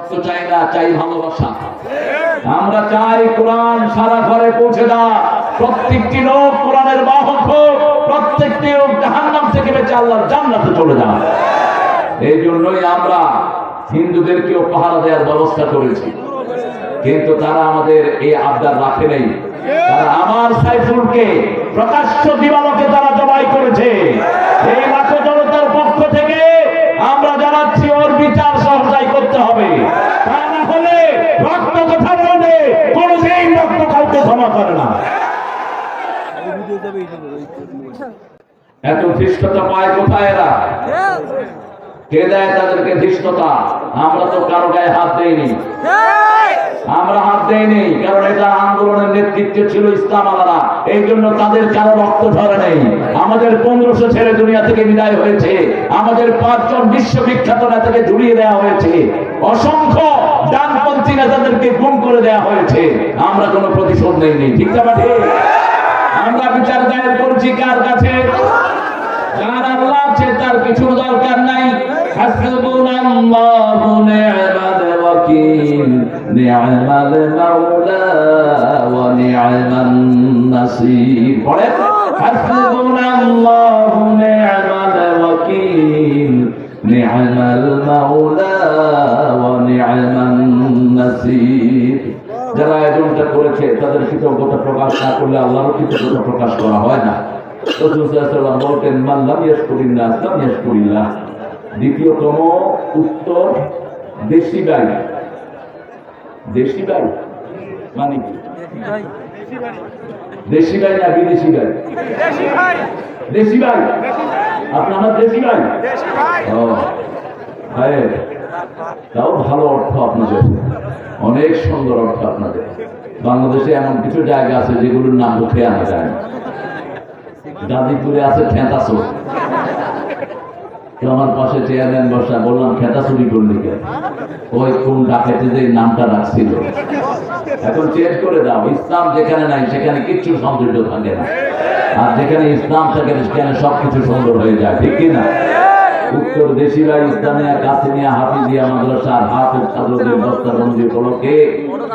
রক্ত চাই না চাই ভালোবাসা। আমরা চাই কোরআন সারা ঘরে পৌঁছে দেওয়া প্রত্যেকটি লোক কোরআনের বাহক হোক, প্রত্যেকটি লোক জাহান্নাম থেকে বেঁচে আল্লাহর জান্নাতে চলে যান এই জন্যই আমরা হিন্দুদেরকেও পাহারা দেওয়ার ব্যবস্থা করেছি। কিন্তু তারা আমাদের এই আবদার রাখে নাই। তারা আমার সাইফুলকে প্রকাশ্য দিবালকে তারা জবাই করেছে। এই লাখো জনতার পক্ষ থেকে আমরা জানাচ্ছি ওর বিচার সহজাই করতে হবে। তা না হলে রক্ত কথা বলবে কোনদিন রক্ত কাউকে ক্ষমা করে না। এত ধৃষ্টতা পায় কোথায় এরা? কে দেয় তাদেরকে ধৃষ্টতা? আমরা তো কারও গায়ে হাত দেইনি। আমরা হাত দেইনি কারণ এটা নেতৃত্বে ছিল ইসলাম আলারা এই জন্য তাদের কারও রক্ত ধরে নেই। আমাদের পনেরোশো ছেলে দুনিয়া থেকে বিদায় হয়েছে। আমাদের পাঁচজন বিশ্ববিখ্যাত নেতাকে ঝুলিয়ে দেওয়া হয়েছে। অসংখ্য ডানপন্থী নেতাদেরকে গুম করে দেওয়া হয়েছে। আমরা কোনো প্রতিশোধ নেইনি। ঠিক না আমরা বিচার দায়ের করছি কার কাছে? যার আল্লাহ তার দরকার নাই যারা আয়োজনটা করেছে, তাদের কৃতজ্ঞতা প্রকাশ না করলে আল্লাহর কৃতজ্ঞতা প্রকাশ করা হয় না। রসুল সাল্লাল্লাহু বলতেন দ্বিতীয়তম উত্তর দেশি গাই দেশি গাই মানে কি দেশি গাই না বিদেশি গাই দেশি গাই আপনি আমার দেশি গাই হ্যাঁ তাও ভালো অর্থ আপনাদের অনেক সুন্দর অর্থ আপনাদের বাংলাদেশে এমন কিছু জায়গা আছে যেগুলোর নাম উঠে আনা যায় গাজীপুরে আছে খেতাসো তো আমার পাশে চেয়ারম্যান বসা, বললাম খেতা চুরি করলি কেন ওই কোন ডাকাতে যে নামটা রাখছিল। এখন চেঞ্জ করে দাও, ইসলাম যেখানে নাই, সেখানে কিচ্ছু সৌন্দর্য থাকে না। আর যেখানে ইসলাম থাকে, সেখানে সবকিছু সুন্দর হয়ে যায়, ঠিক কি না? উত্তর দেশিরা ইসলামিয়া কাসিমিয়া, হাফিজিয়া, মাদ্রাসা হাফিজ ছাত্রদের বস্তাবন্দি উপলক্ষে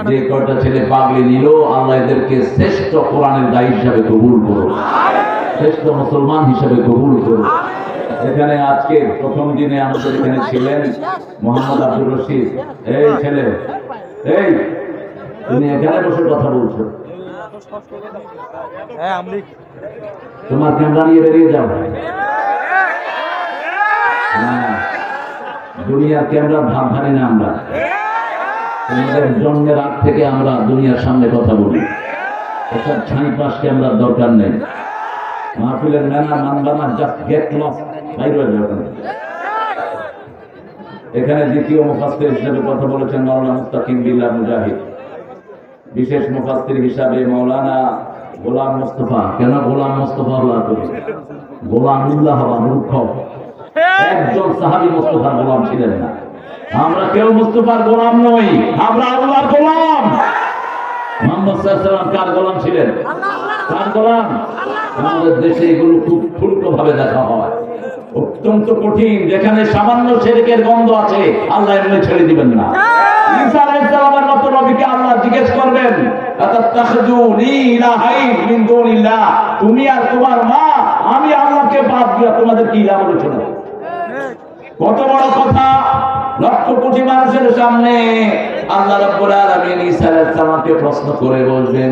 যে কয়টা ছেলে পাগলি নিল, আল্লাহ এদেরকে শ্রেষ্ঠ কোরআনের দায়ী হিসাবে কবুল করো শ্রেষ্ঠ মুসলমান হিসেবে কবুল করো এখানে আজকে প্রথম দিনে আমাদের এখানে ছিলেন মোহাম্মদ আব্দুর রশিদ। এই ছেলে এই তুমি এখানে বসে কথা বলছো। তোমার ক্যামেরা নিয়ে বেরিয়ে যাও। হ্যাঁ, দুনিয়ার ক্যামেরা ভাব ভানি না আমরা। তোমাদের জন্মের আগ থেকে আমরা দুনিয়ার সামনে কথা বলি। এসব ছাই পাশ ক্যামেরার দরকার নেই। মাহফিলের ম্যানা মানবানা জাস্ট গেট লস বাইরে এখানে দ্বিতীয় মুফাস্তির হিসেবে কথা বলেছেন মাওলানা মুস্তাকিম বিল্লাহ মুজাহিদ। বিশেষ মুফাস্তির হিসাবে মাওলানা গোলাম মোস্তফা। কেন গোলাম মোস্তফা হওয়া করি গোলাম উল্লাহ মূর্খ। একজন সাহাবি মোস্তফার গোলাম ছিলেন না। আমরা কেউ মুস্তফার গোলাম নই, আমরা আল্লাহর গোলাম। মোহাম্মদ সাল্লাম কার গোলাম ছিলেন? কার গোলাম? আমাদের দেশে এগুলো খুব ফুলকো ভাবে দেখা হয়। অত্যন্ত কঠিন যেখানে সামান্য শেরেকের গন্ধ আছে আল্লাহ এমনি ছেড়ে দিবেন না। ঈসা আলাইহিস সালামের মতো নবীকে আল্লাহ জিজ্ঞেস করবেন আতাত্তাখিযুনি ইলাহাইন দুনিল্লাহ? তুমি আর তোমার মা আমি আল্লাহকে বাদ দিয়া তোমাদের কি ইলাহ বলেছ না কত বড় কথা লক্ষ কোটি মানুষের সামনে আল্লাহ রাব্বুল আলামিন ঈসা আলাইহিস সালামকে প্রশ্ন করে বলবেন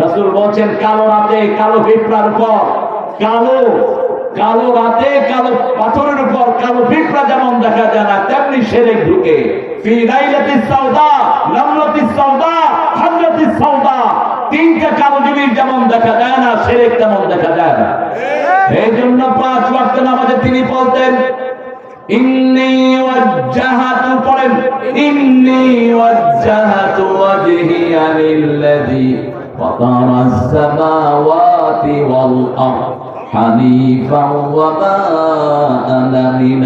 রাসুল বলছেন, কালো রাতে কালো পিঁপড়ার পর কালো কালো রাতে কালো পাথরের উপর কালো পিঁপড়া যেমন দেখা যায় না, তেমনি সেরে ঢুকে। তিনটা কালো জিনিস যেমন দেখা যায় না, সেরেক তেমন দেখা যায় না। এই জন্য পাঁচ ওয়াক্ত নামাজে তিনি বলতেন, ইন্নি ওয়াজ্জাহাতু পড়েন, ইন্নি فطر السماوات والأرض حنيفا وما أنا من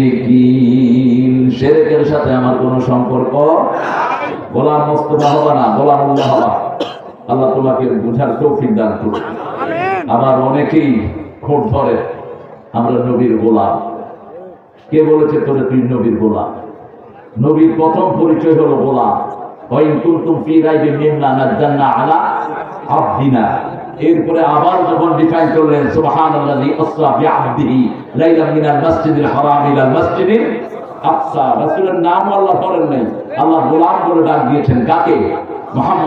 المشركين শিরকের সাথে আমার কোনো সম্পর্ক গোলাম মোস্তফা হবে না গোলাম আল্লাহ হবা আল্লাহ তোমাকে বুঝার তৌফিক দান করুন আবার অনেকেই খোঁট ধরে আমরা নবীর গোলাম কে বলেছে তোরে তুই নবীর গোলাম নবীর প্রথম পরিচয় হলো গোলাম এরপরে আবার যখন ডিফাইন করলেন, সুবহানাল্লাযী নাম আল্লাহ করেন নাই। আল্লাহ গোলাম বলে ডাক দিয়েছেন। কাকে? আমি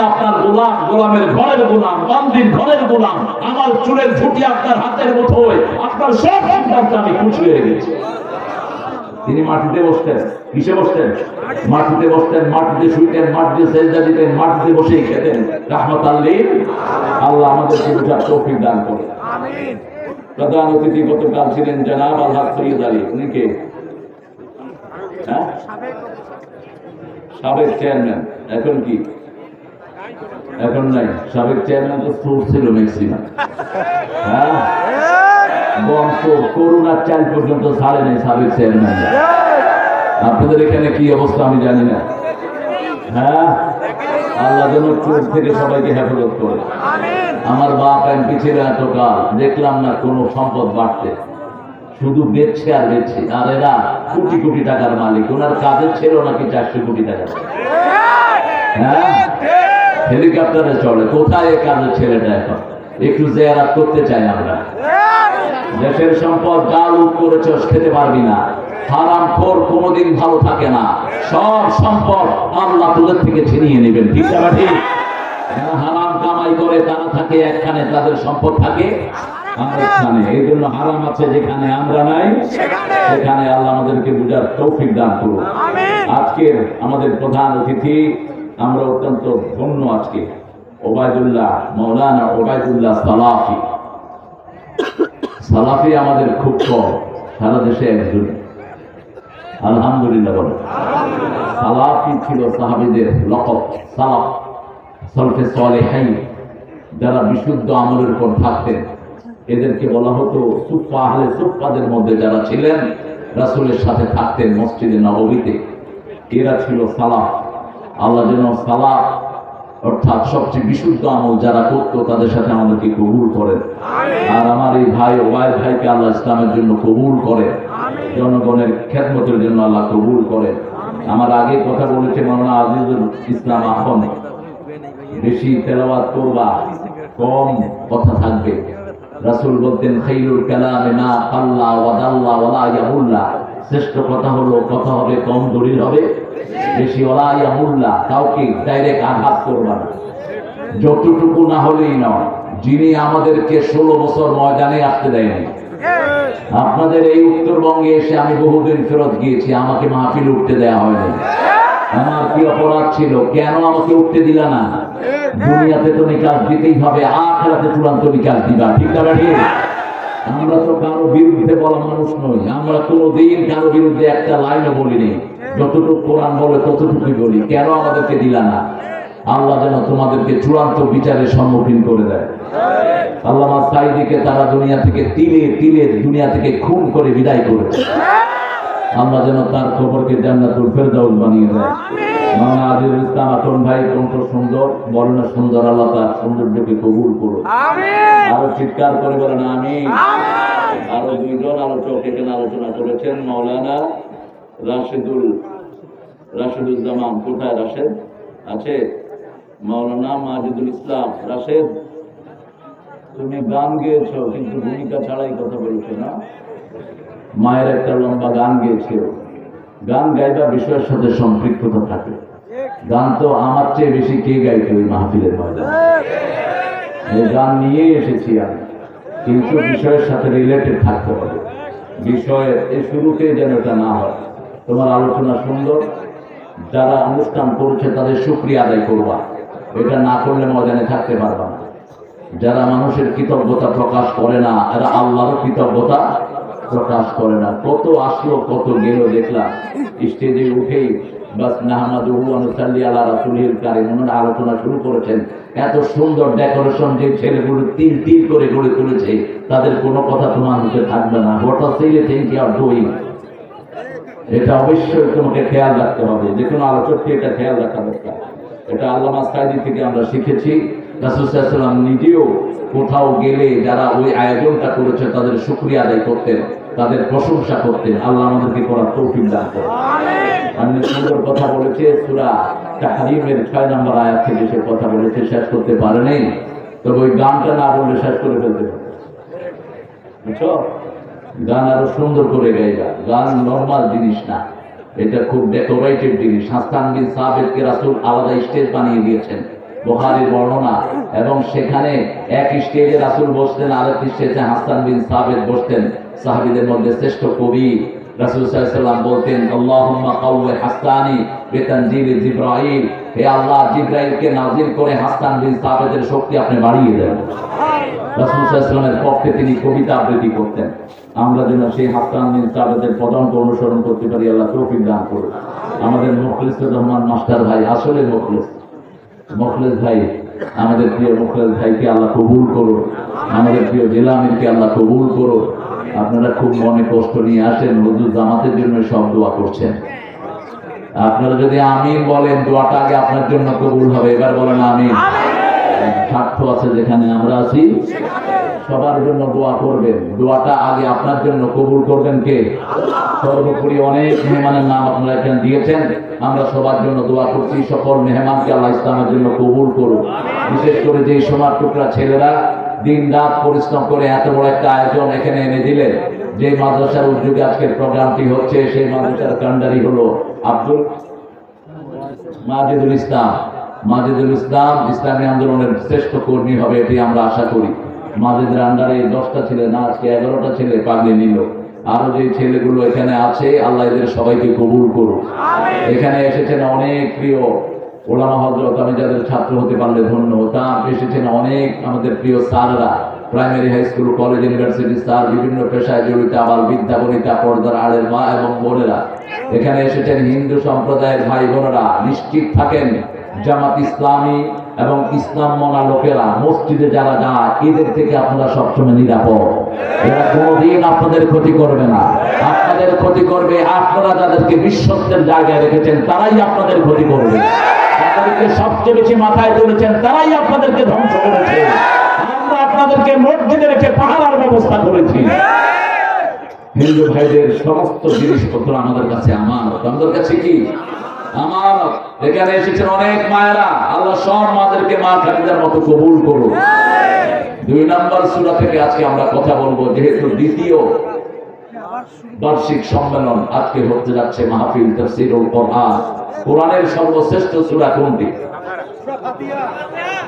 আপনার গোলাম, গোলামের ঘরের গোলাম ঘরের গোলাম। আমার চুলের ঝুঁটি আপনার হাতের আপনার সব সিদ্ধান্তে আমি খুশি হয়ে গেছি। তিনি মাটিতে বসতেন। কিসে বসতেন? মাটিতে বসতেন, মাটিতে শুইতেন, মাটিতে সেজদা দিতেন, মাটিতে বসেই খেতেন। রাহমাত আল্লাহ তৌফিক দান করে প্রধান অতিথি গতকাল ছিলেন জনাব আল্লাহ সৈয়দ আলী। উনি কে? হ্যাঁ? সাবেক চেয়ারম্যান। এখন কি? এখন নাই। সাবেক চেয়ারম্যান তো সোর্স ছিল ম্যাক্সিমাম। হ্যাঁ? বংশ করোনার চাল পর্যন্ত ছাড়ে নাই সাবেক চেয়ারম্যান। আপনাদের এখানে কি অবস্থা আমি জানি না। হ্যাঁ? আল্লাহ যেন চোখ থেকে সবাইকে হেফাজত করে। আমার বাপ এমপি ছিল এতকাল, দেখলাম না কোনো সম্পদ বাড়তে। শুধু বেচছে আর বেচছে। আর এরা কোটি কোটি টাকার মালিক। ওনার কাজের ছিল নাকি চারশো কোটি টাকা। হ্যাঁ? হেলিকপ্টারে চলে কোথায় এই কাজের ছেলেটা এখন? একটু জেয়ারাত করতে চাই আমরা। দেশের সম্পদ গাল উপ করেছ খেতে পারবি না। হারাম খোর কোনোদিন ভালো থাকে না। সব সম্পদ আল্লাহ তোদের থেকে ছিনিয়ে নেবেন। ঠিক আছে যারা হারাম কামাই করে তারা থাকে একখানে তাদের সম্পদ থাকে আরেকখানে। এই জন্য হারাম আছে যেখানে আমরা নাই সেখানে। আল্লাহ আমাদেরকে বুঝার তৌফিক দান করুন আজকের আমাদের প্রধান অতিথি আমরা অত্যন্ত ধন্য আজকে ওবায়দুল্লাহ মৌলানা ওবায়দুল্লাহ সালাফি। সালাফি আমাদের খুব কম সারা দেশে একজন। আলহামদুলিল্লাহ বলে সালাফি ছিল সাহাবিদের লকব সালাফ। সলফে সলেহাই যারা বিশুদ্ধ আমলের উপর থাকতেন এদেরকে বলা হতো সুফা আহলে সুফাদের মধ্যে যারা ছিলেন রাসুলের সাথে থাকতেন মসজিদে নববীতে। এরা ছিল সালাফ। আল্লাহ যেন সালাফ অর্থাৎ সবচেয়ে বিশুদ্ধ আমল যারা করতো তাদের সাথে আমাদেরকে কবুল করেন। আর আমার এই ভাই ওবায়দ ভাইকে আল্লাহ ইসলামের জন্য কবুল করে জনগণের খেদমতের জন্য আল্লাহ কবুল করে আমার আগে কথা বলেছে মাওলানা আজিজুল ইসলাম আহম বেশি তেলাওয়াত করবা, কম কথা থাকবে। রাসূল বলতেন, খাইরুল কালামে না পাল্লা ওয়াদাল্লা ওয়ালা ইয়াহুল্লা। শ্রেষ্ঠ কথা হলো, কথা হবে কম, দলিল হবে বেশি। ওলা ইয়াহুল্লা, কাউকে ডাইরেক্ট আঘাত করবা না। যতটুকু না হলেই নয়, যিনি আমাদেরকে ষোলো বছর ময়দানে আসতে দেয়নি। আপনাদের এই উত্তরবঙ্গে এসে আমি বহুদিন ফেরত গিয়েছি, আমাকে মাহফিল উঠতে দেয়া হয়নি। আমার কি অপরাধ ছিল? কেন আমাকে উঠতে দিলা না? দুনিয়াতে তো নিকাশ দিতেই হবে, আখেরাতে চূড়ান্ত নিকাশ দিবা, ঠিক না আমরা তো কারও বিরুদ্ধে বলা মানুষ নই, আমরা কোনোদিন কারও বিরুদ্ধে একটা লাইনও বলিনি। যতটুকু কোরআন বলে ততটুকুই বলি, কেন আমাদেরকে দিলা না? আল্লাহ যেন তোমাদেরকে চূড়ান্ত বিচারের সম্মুখীন করে দেয়। আল্লাহ সাইদিকে তারা দুনিয়া থেকে তিলে তিলে দুনিয়া থেকে খুন করে বিদায় করেছে। আল্লাহ যেন তার খবরকে জান্নাতুল ফেরদাউস বানিয়ে দেয় মাওলানা আজিজুল ইসলাম আতন ভাই কণ্ঠ সুন্দর বর্ণনা সুন্দর আল্লাহ তার সৌন্দর্যকে কবুল করুন আরও চিৎকার করে বলেন আমি আরও দুইজন আলোচক এখানে আলোচনা করেছেন মাওলানা রাশেদুল রাশেদুজ্জামান কোথায় রাশেদ? আছে? মাওলানা মাজিদুল ইসলাম রাশেদ? তুমি গান গেয়েছো কিন্তু ভূমিকা ছাড়াই কথা বলেছ না? মায়ের একটা লম্বা গান গেয়েছিল। গান গাইবা বিষয়ের সাথে সম্পৃক্ততা থাকে। গান তো আমার চেয়ে বেশি কে গাইতো ওই মাহফিলের ময়দানে? গান নিয়েই এসেছি আমি। কিন্তু বিষয়ের সাথে রিলেটেড থাকতে হবে। বিষয়ের এই শুরুতে যেন এটা না হয়। তোমার আলোচনা সুন্দর যারা অনুষ্ঠান করছে তাদের সুক্রিয়া আদায় করবা। এটা না করলে ময়দানে থাকতে পারবে না। যারা মানুষের কৃতজ্ঞতা প্রকাশ করে না, এরা আল্লাহর কৃতজ্ঞতা প্রকাশ করে না। কত আসলো কত গেল দেখলাম। স্টেজে উঠেই আলোচনা শুরু করেছেন। এত সুন্দর ডেকোরেশন যে ছেলেগুলো তিল তিল করে গড়ে তুলেছে, তাদের কোনো কথা তোমার মুখে থাকবে না। হোয়াট আর সেই থিংক ইউ আর ডুইং। এটা অবশ্যই তোমাকে খেয়াল রাখতে হবে। যে কোনো আলোচককে এটা খেয়াল রাখা দরকার। এটা আল্লাহ সাইদি থেকে আমরা শিখেছি। নিজেও কোথাও গেলে যারা ওই আয়োজনটা করেছে, তাদের শুক্রিয়া আদায় করতেন, তাদের প্রশংসা করতেন। আল্লাহ আমাদেরকে করার তৌফিক দান করেন। সুন্দর কথা বলেছে ছয় নম্বর আয়াত থেকে সে কথা বলেছে, শেষ করতে পারে পারেনি তবে ওই গানটা না বললে শেষ করে ফেলতে গান আরও সুন্দর করে গাইবা গান নর্মাল জিনিস না। এটা খুব ডেকোরেটেড জিনিস। সাবেদকে রাসূল আলাদা স্টেজ বানিয়ে দিয়েছেন। বুখারীর বর্ণনা, এবং সেখানে এক স্টেজে রাসূল বসতেন আরেক স্টেজে হাসান বিন সাবেদ বসতেন, সাহাবীদের মধ্যে শ্রেষ্ঠ কবি। তিনি কবিতা আবৃত্তি করতেন। আমরা যেন সেই অনুসরণ করতে পারি, আল্লাহ আমাদের মুখলিসুর রহমান মাস্টার ভাই আসলে মুখলিস। মুখলেস ভাই, আমাদের প্রিয় মুখলেস ভাইকে আল্লাহ কবুল করুন আমাদের প্রিয় জেলা আমিরকে আল্লাহ কবুল করুন আপনারা খুব মনে কষ্ট নিয়ে আসেন হুজুর জামাতের জন্য সব দোয়া করছেন। আপনারা যদি আমিন বলেন, দোয়াটা আগে আপনার জন্য কবুল হবে। এবার বলেন আমিন। স্বার্থ আছে যেখানে আমরা আছি। সবার জন্য দোয়া করবেন। দোয়াটা আগে আপনার জন্য কবুল করবেন কে? সর্বোপরি অনেক মেহমানের নাম আপনারা এখানে দিয়েছেন। আমরা সবার জন্য দোয়া করছি, সকল মেহমানকে আল্লাহ ইসলামের জন্য কবুল করুন বিশেষ করে যে সোনার টুকরা ছেলেরা দিন রাত পরিশ্রম করে এত বড় একটা আয়োজন এখানে এনে দিলেন। যে মাদ্রাসার উদ্যোগে আজকের প্রোগ্রামটি হচ্ছে, সেই মাদ্রাসার কান্ডারি হলো আব্দুল মাজিদুল ইসলাম। মাজিদুল ইসলাম ইসলামী আন্দোলনের শ্রেষ্ঠ কর্মী হবে, এটি আমরা আশা করি। মাজিদের আন্ডারে দশটা ছেলে, না, আজকে এগারোটা ছেলে পাগলে নিল। আরও যে ছেলেগুলো এখানে আছে আল্লাহ এদের সবাইকে কবুল করুক। এখানে এসেছেন অনেক প্রিয় ওলামা হজরত আমি যাদের ছাত্র হতে পারলে ধন্য। তা এসেছেন অনেক আমাদের প্রিয় স্যাররা primary high school college university sir বিভিন্ন পেশায় জড়িত আবার বিদ্যা বনিতা পর্দার আড়ের মা এবং বোনেরা। এখানে এসেছেন হিন্দু সম্প্রদায়ের ভাই বোনেরা নিশ্চিত থাকেন জামাত ইসলামী এবং ইসলাম মনা লোকেরা, মসজিদে যারা যায়, এদের থেকে আপনারা সবসময় নিরাপদ। এরা কোনোদিন আপনাদের ক্ষতি করবে না। আপনাদের ক্ষতি করবে, আপনারা যাদেরকে বিশ্বস্তের জায়গায় রেখেছেন, তারাই আপনাদের ক্ষতি করবে। যাদেরকে সবচেয়ে বেশি মাথায় তুলেছেন, তারাই আপনাদেরকে ধ্বংস করেছে। আমরা আপনাদেরকে মসজিদে রেখে পাহারার ব্যবস্থা করেছি। হিন্দু ভাইদের সমস্ত জিনিসপত্র আমাদের কাছে আমার। আমাদের কাছে কি? আমার এখানে এসেছেন অনেক মায়েরা। আল্লাহ সব মাদেরকে মা খালিদার মতো কবুল করুন দুই নম্বর সূরা থেকে আজকে আমরা কথা বলব, যেহেতু দ্বিতীয় বার্ষিক সম্মেলন আজকে হতে যাচ্ছে মাহফিল তাফসীরুল কোরআন। কোরআনের সর্বশ্রেষ্ঠ সুরা কোনটি?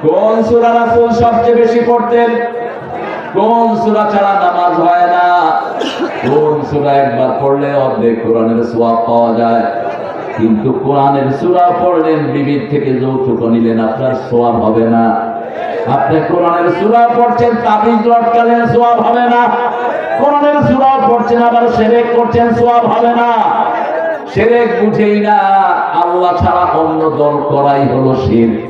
কোন সুরা রাসূল সবচেয়ে বেশি পড়তেন? কোন সুরা ছাড়া নামাজ হয় না? কোন সুরা একবার পড়লে অর্ধেক কোরআনের সওয়াব পাওয়া যায়? কিন্তু কোরআনের সূরা পড়লেন বিবিধ থেকে যৌতুক নিলেন, আপনার সওয়াব হবে না। আপনি কোরআনের সূরা পড়ছেন, তাবিজ লটকালেন সওয়াব হবে না। কোরআনের সূরা পড়ছেন, আবার শিরক করছেন সওয়াব হবে না। শিরক বুঝেই না, আল্লাহ ছাড়া অন্য দল করাই হলো শিরক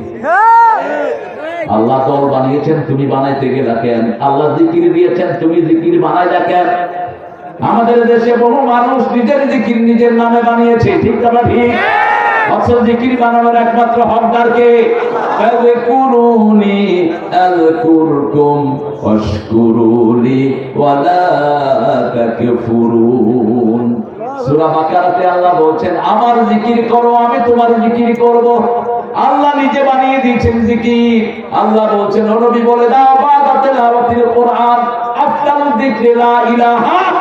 আল্লাহ দল বানিয়েছেন, তুমি বানাইতে গেলা কেন? আল্লাহ জিকির দিয়েছেন, তুমি জিকির বানাই কেন? আমাদের দেশে বহু মানুষ নিজের জিকির নিজের নামে বানিয়েছে ঠিক না ঠিক? অথচ জিকির বানানোর একমাত্র হকদারকে ফাযকুরুনি আযকুরকুম ওয়াশকুরুলি ওয়ালা তাকফুরুন। সূরা বাকারাতে আল্লাহ বলছেন আমার জিকির করো আমি তোমার জিকির করব। আল্লাহ নিজে বানিয়ে দিয়েছেন জিকির। আল্লাহ বলছেন নবী বলে দাও কোরআন আফতাল যিকরি লা ইলাহা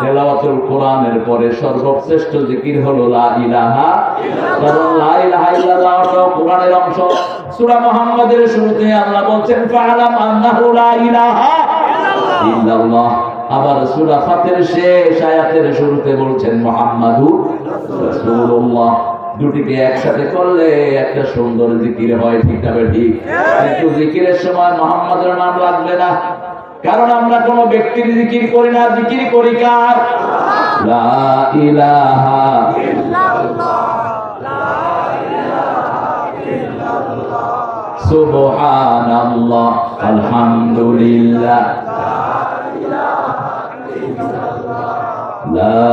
তেলাওয়াতুল কোরআনের পরে সর্বশ্রেষ্ঠ জিকির হলো লা ইলাহা কারণ লা ইলাহা ইল্লাল্লাহ কোরআনের অংশ। সূরা মুহাম্মাদের শুরুতে আল্লাহ বলছেন ফাআলাম আন্নাহু লা ইলাহা ইল্লাল্লাহ। আবার সূরা ফাতির শেষ আয়াতের শুরুতে বলছেন মুহাম্মাদুর রাসূলুল্লাহ। দুটিকে একসাথে করলে একটা সুন্দর জিকির হয় ঠিক? ঠিক। কিন্তু জিকিরের সময় মোহাম্মদের নাম লাগবে না। কারণ আমরা কোন ব্যক্তির জিকির করি না জিকির করি কার? আলহামদুলিল্লাহ। লা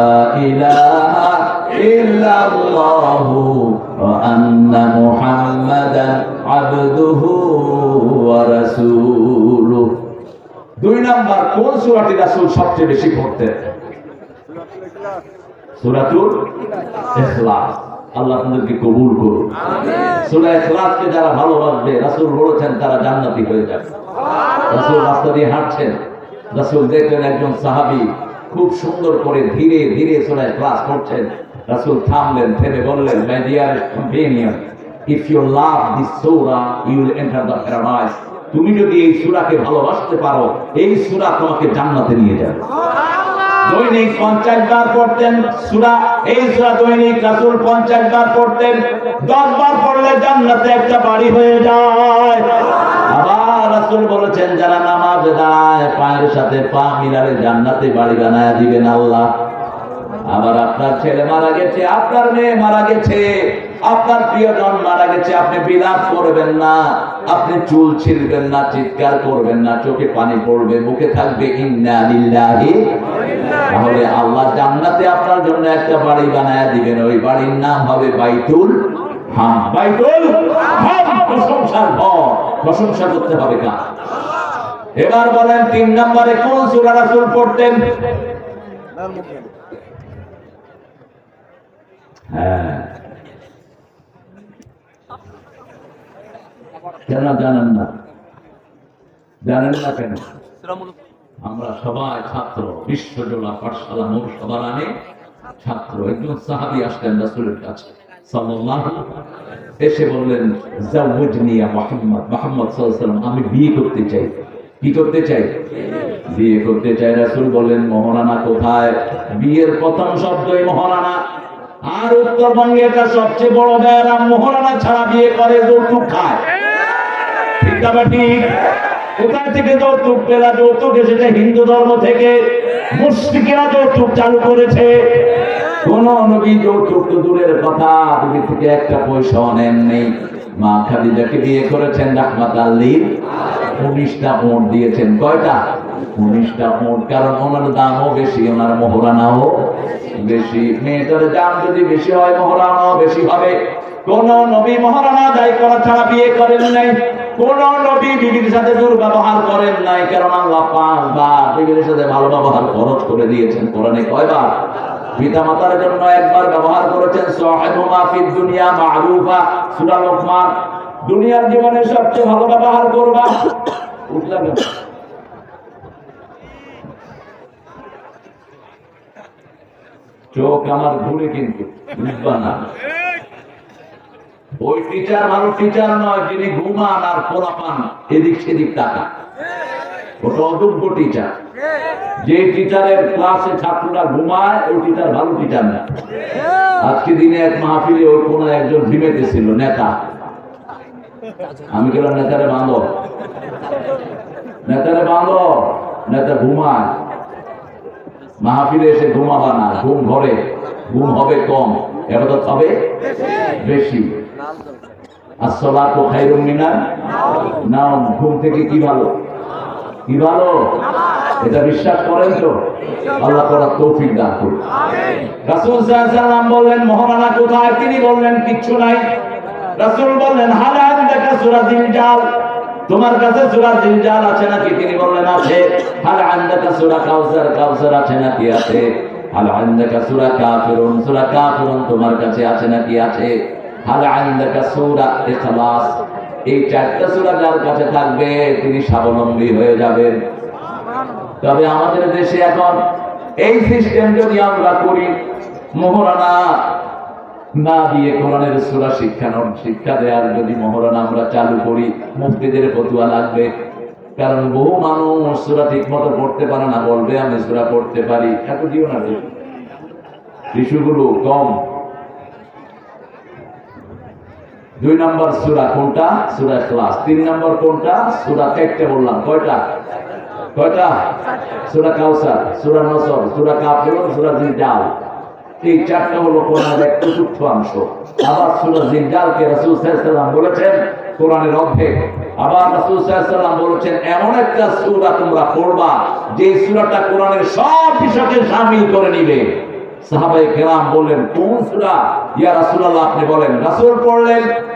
দুই নাম্বার কোন সূরাটি রাসূল সবচেয়ে বেশি পড়তেন? সূরাতুল ইখলাস। আল্লাহ আপনাদেরকে কবুল করুন। সূরা ইখলাসকে যারা ভালোবাসবে রাসূল বলেছেন তারা জান্নাতি হয়ে যাবে। রাসূল রাস্তা দিয়ে হাঁটছেন। রাসূল দেখলেন একজন সাহাবী খুব সুন্দর করে ধীরে ধীরে সূরা ইখলাস পড়ছেন। রাসূল থামলেন থেমে বললেন my dear companion if you love this Surah you will enter the paradise তুমি যদি এই সূরাকে ভালোবাসতে পারো এই সূরা তোমাকে জান্নাতে নিয়ে যাবে। দৈনিক পঞ্চাশ বার পড়তেন সুরা এই সুরা দৈনিক রাসুল পঞ্চাশ বার পড়তেন দশ বার পড়লে জান্নাতে একটা বাড়ি হয়ে যায়। আবার রাসুল বলেছেন যারা নামাজ পায়ের সাথে পা মিলালে জান্নাতে বাড়ি বানায় দিবেন আল্লাহ। আবার আপনার ছেলে মারা গেছে, আপনার মেয়ে মারা গেছে, আপনার প্রিয়জন মারা গেছে, আপনি বিলাপ করবেন না, আপনি চুল ছিঁড়বেন না, চিৎকার করবেন না, চোখে পানি পড়বে, মুখে থাকবে তাহলে আল্লাহ জান্নাতে আপনার জন্য একটা বাড়ি বানায় দিবেন, ওই বাড়ির নাম হবে বাইতুল হাম। বাইতুল প্রশংসার প্রশংসা করতে হবে কা এবার বলেন, তিন নম্বরে কোন সূরা রাসূল পড়তেন? হ্যাঁ। কেন জানেন না। জানেন না কেন? আমরা সবাই ছাত্র বিশ্বজোড়া পাঠশালা সবার আনে ছাত্র। একজন সাহাবি আসলেন রাসূলের কাছে এসে বললেন, জাওয়াজনি ইয়া মুহাম্মদ। মুহাম্মদ ওয়াসাল্লাম আমি বিয়ে করতে চাই। কি করতে চাই? বিয়ে করতে চাই রাসুল বললেন, মহারানা কোথায়? বিয়ের প্রথম শব্দই মহারানা। আর উত্তরবঙ্গে এটা সবচেয়ে বড় ব্যারাম মহারানা ছাড়া বিয়ে করে যৌতুক খায়। কোথায় থেকে যৌতুক পেলা? যৌতুক এসেছে হিন্দু ধর্ম থেকে। মুসলিকেরা যৌতুক চালু করেছে। কোন নবী যৌতুক তো দূরের কথা দিদি থেকে একটা পয়সা নেননি। মা খাদিজাকে বিয়ে করেছেন রাহমাত আল্লীর উনিশটা ওট দিয়েছেন। কয়টা? উনিশটা ওট কারণ ওনার দামও বেশি, ওনার মোহরানাও বেশি। দাম যদি বেশি হয় মোহরানাও বেশি হবে। নবী মহারানা দায় ছাড়া বিয়ে করেন নাই। কোন নবী বিবির সাথে দুর্ব্যবহার করেন নাই, কারণ ভালো ব্যবহার খরচ করে দিয়েছেন কোরআনে কয়বার। পিতা মাতার জন্য একবার ব্যবহার করেছেন দুনিয়া লোকমান। দুনিয়ার জীবনে সবচেয়ে ভালো ব্যবহার করবা। উঠলাম না। চোখ আমার ঘুরে কিন্তু, বুঝবা না। ওই টিচার ভালো টিচার নয়, যিনি ঘুমান আর পোলাপান, এদিক সেদিক টাকা ওটা অযোগ্য টিচার যে টিচারের ক্লাসে ছাত্ররা ঘুমায়, ওই টিচার ভালো টিচার না। আজকে দিনে এক মাহফিলে ওই কোন একজন ঘুমেতে ছিল, নেতা। আমি গেলাম নেতারে বাঁধো নেতারে বাঁধো নেতা ঘুমায়। মাহফিলে এসে ঘুমাবা না, ঘুম ঘরে ঘুম হবে কম। এবার হবে বেশি। আসসালাত খাইরুম মিনার নাও ঘুম থেকে কি ভালো? কি ভালো? এটা বিশ্বাস করেন তো? আল্লাহ করার তৌফিক দান করুন। রাসূল সাল্লাল্লাহু বললেন, মহারানা কোথায়? তিনি বললেন, কিচ্ছু নাই। রাসূল বললেন, হালাল দেখা সূরা জিলজাল। তোমার কাছে সূরা জিলজাল আছে নাকি? তিনি বললেন, আছে। হাল আনদাকা সূরা কাউসার কাউসার আছে নাকি? আছে। হাল আনদাকা সূরা কাফিরুন সূরা কাফিরুন তোমার কাছে আছে নাকি? আছে। হাল আনদাকা সূরা ইখলাস, এই চারটা সূরা যার কাছে থাকবে, তিনি স্বাবলম্বী হয়ে যাবেন। তবে আমাদের দেশে এখন এই সিস্টেম যদি আমরা করি মোহরানা না দিয়ে কোরআনের সুরা শিক্ষানোর শিক্ষা দেওয়ার যদি মহরানা আমরা চালু করি, মুফতিদের ফতুয়া লাগবে। কারণ বহু মানুষ সুরা ঠিক মতো পড়তে পারে না, বলবে আমি সুরা পড়তে পারি। এত দিও না শিশুগুলো কম। দুই নম্বর সুরা কোনটা? সুরা ক্লাস তিন নম্বর কোনটা? সুরা চারটে বললাম। কয়টা? কয়টা? সুরা কাউসার, সুরা নসর, সুরা কাফিরুন সুরা জিলজাল এই চারটা হলো কোরআনের এক চতুর্থ অংশ। আবার জিন্দালকে রাসূল বলেছেন, কোরআনের আবার রাসূল বলেছেন, এমন একটা সুরা তোমরা পড়বা যে সুরাটা কোরআনের সব বিষয়কে সামিল করে নিবে। সাহাবাই কেরাম বললেন, কোন সুরা? ইয়া রাসূলুল্লাহ, আপনি বলেন, রাসুল পড়লেন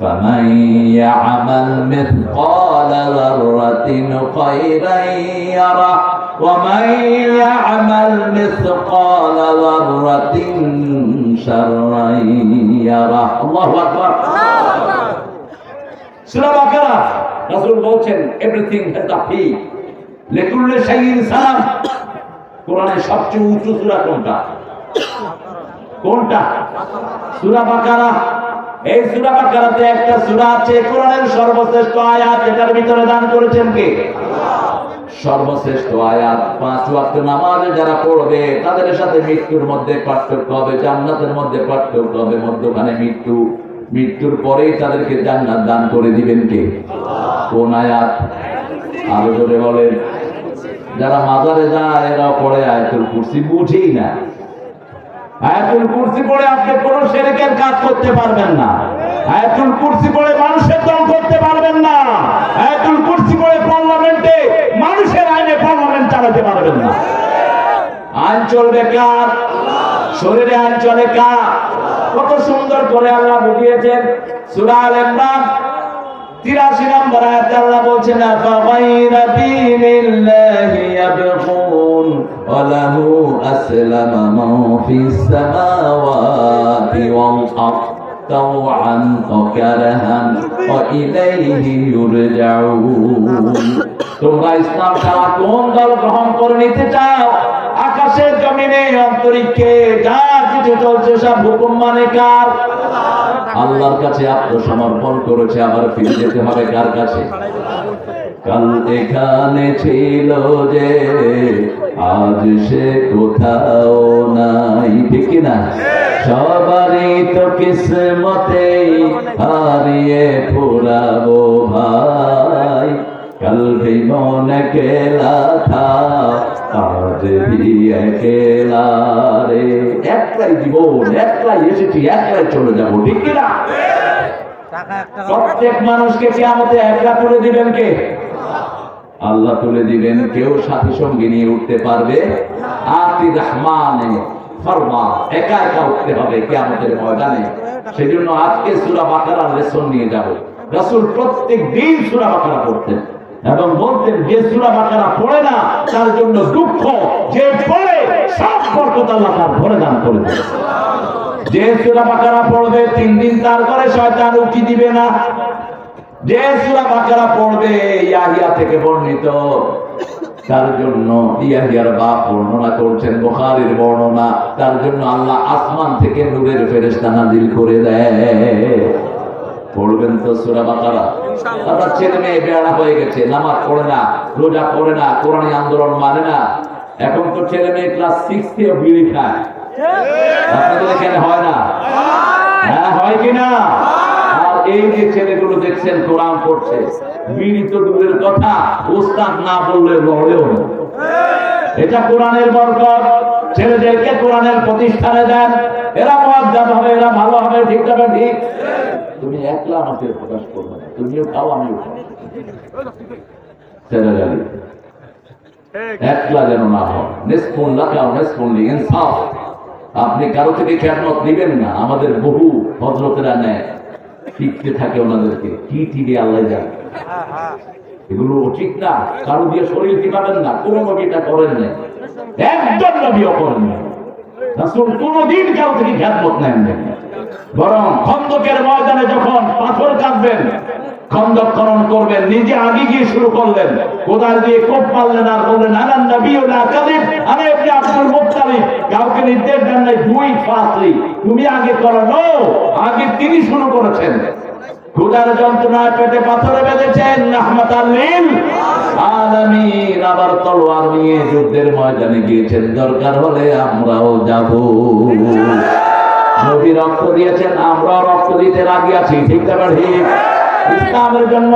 فمن يعمل مثقال ذرة خيرا يره ومن يعمل مثقال ذرة شرا يره الله أكبر সূরা বাকারা রাসূল বলছেন এভরিথিং হ্যাজ আ ফি লিকুল্লি শাইইন সালাম কোরআনের সবচেয়ে উঁচু সূরা কোনটা কোনটা সূরা বাকারা এই সূরা বাকারাতে একটা সূরা আছে, কোরআনের সর্বশ্রেষ্ঠ আয়াত, এটার ভিতরে দান করেছেন কে? সর্বশ্রেষ্ঠ আয়াত। পাঁচ ওয়াক্ত নামাজে যারা পড়বে, তাদের সাথে মৃত্যুর মধ্যে পার্থক্য হবে, জান্নাতের মধ্যে পার্থক্য হবে, মধ্যখানে মৃত্যু। মৃত্যুর পরেই তাদেরকে জান্নাত দান করে দিবেন কে? কোন আয়াত? আরও জোরে বলেন। যারা মাজারে যায় এরা পড়ে আয়াতুল কুরসি, বুঝেই না। আয়াতুল কুরসি পড়ে আপনি কোন শেরেকের কাজ করতে পারবেন না। আয়াতুল কুরসি পড়ে মানুষের দল করতে পারবেন না। আয়াতুল কুরসি পড়ে পার্লামেন্টে মানুষের আইনে পার্লামেন্ট চালাতে পারবেন না। আইন চলবে কার? শরীরে আইন চলে কার? কত সুন্দর করে আল্লাহ বুঝিয়েছেন সুরা আল ইমরান। তিরাশি নম্বর আয়াতে আল্লাহ বলছেন, আফাগাইরা দীনিল্লাহি ইয়াবগুন? ফিস সামাওয়াতি ওয়াল আরদ তাওআন ওয়া কারহান ওয়া ইলাইহি ইউরজাউন তোমরা ইসলাম ছাড়া কোন দল গ্রহণ করে নিতে চাও? আকাশের জমিনে, অন্তরিক্ষে যা কিছু চলছে সব হুকুম মানে কার? আল্লাহর কাছে আত্মসমর্পণ করেছে, আবার ফিরে যেতে হবে কার কাছে? কাল কানে ছিল যে আজ সে কোথাও নাই। ঠিক না? সবারই তো কিসমতে হারিয়ে ফুরাবো ভাই। কাল ভি মন কেলা থা আজ ভি একেলা রে। একলাই জীবন একলাই এসেছি একলাই চলে যাব। ঠিক প্রত্যেক মানুষকে কেমতে একলা করে দিবেন কে? আল্লাহ তুলে দিবেন, কেউ সাথী সঙ্গী নিয়ে উঠতে পারবে। একা একা উঠতে হবে ময়দানে। সেজন্য আজকে সূরা বাকারার নিয়ে যাব। প্রত্যেক দিন সূরা বাকারা পড়তেন এবং বলতেন, যে সূরা বাকারা পড়ে না, তার জন্য দুঃখ, যে পড়ে, সব তার ভরে দান করে দেবে যে সূরা বাকারা পড়বে, তিন দিন তার করে শয়তান উকি দিবে না। যে সূরা বাকারা পড়বে ইয়াহিয়া থেকে বর্ণিত। তার জন্য ইয়াহিয়ার বাপ বর্ণনা করছেন বুখারীর বর্ণনা। তার জন্য আল্লাহ আসমান থেকে নূরের ফেরেশতা নাজিল করে দেয়। পড়বেন তো সূরা বাকারা? আপনার ছেলে মেয়ে বেড়া হয়ে গেছে নামাজ পড়ে না রোজা পড়ে না কোরআনী আন্দোলন মানে না। এখন তো ছেলে মেয়ে ক্লাস সিক্স থেকে বিড়ি খায় আপনাদের এখানে হয় না? হ্যাঁ। হয় কিনা আর এই ছেলেগুলো দেখছেন, কোরআন পড়ছে। বিড়ি তো দূরের কথা উস্তাদ না বললে লড়েও এটা কোরআনের ছেলেদেরকে কোরআনের প্রতিষ্ঠানে দেন। এরা মহাজাত হবে, এরা ভালো হবে, ঠিক যাবে ঠিক। তুমি একলা আমাকে প্রকাশ করবে তুমিও খাও, আমিও খাও। একলা যেন না হয় ইনসাফ। আপনি কারও থেকে খেয়ালত নিবেন না। আমাদের বহু হজরতেরা নেয় টিকতে থাকে ওনাদেরকে। কি টিকে আল্লাহ জানে। এগুলো ঠিক না। কারও দিয়ে শরীর টিকাবেন না। কোন নবী এটা করেন নাই। একদম নবীও করেন না কোনদিন কারও থেকে খেয়ালত নেন বরং খন্দকের ময়দানে যখন পাথর কাটবেন খন্দক খনন করবেন, নিজে আগে গিয়ে শুরু করলেন। কোদাল দিয়ে কোপ মারলেন আর বললেন আনান নবী ও না কালিম আরে আপনি আব্দুল মুত্তালিব, কাউকে নির্দেশ দেন নাই, দুই ফাসলি তুমি আগে করো, নো, আগে তিনি শুরু করেছেন। ক্ষুধার যন্ত্রণায় পেটে পাথরে বেঁধেছেন, রহমত আল্লিল আলামিন আবার তলোয়ার নিয়ে যুদ্ধের ময়দানে গিয়েছেন, দরকার হলে আমরাও যাব। নবী রক্ত দিয়েছেন, আমরাও রক্ত দিতে রাজি আছি, ঠিক না ঠিক ইসলামের জন্য